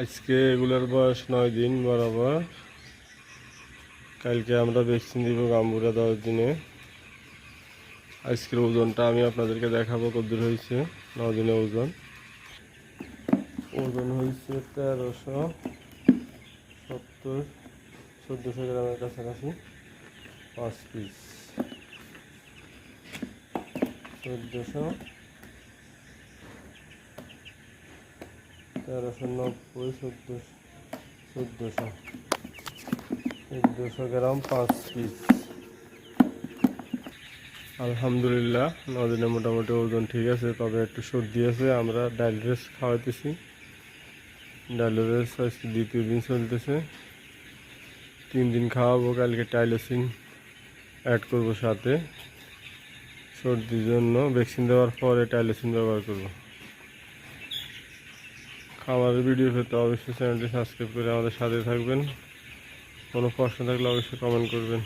আজকে এগুলোর বয়স নয় দিন বরাবর। কালকে আমরা ভ্যাকসিন দিব গাম্বুরা দশ দিনে। আজকের ওজনটা আমি আপনাদেরকে দেখাবো কদ্দূর হয়েছে, নয় দিনে ওজন। ওজন হয়েছে তেরোশো সত্তর, চোদ্দোশো গ্রামের কাছাকাছি, পাঁচ পিস চোদ্দোশো তেরোশো নব্বই, চোদ্দোশো চোদ্দোশো চোদ্দোশো গ্রাম পাঁচ পিস আলহামদুলিল্লাহ নদিনে মোটামুটি ওজন ঠিক আছে, তবে একটু সর্দি আছে, আমরা ডাল রেস খাওয়াইতেছি। ডাল রেস আজকে দ্বিতীয় দিন চলতেছে। তিন দিন খাওয়াবো, কালকে টাইলোসিন অ্যাড করব সাথে। সর্দির জন্য ভ্যাকসিন দেওয়ার পরে টাইলোসিন ব্যবহার করব। খাবারের ভিডিও পেতে অবশ্যই চ্যানেলটি সাবস্ক্রাইব করে আমাদের সাথে থাকবেন। কোনো প্রশ্ন থাকলে অবশ্যই কমেন্ট করবেন।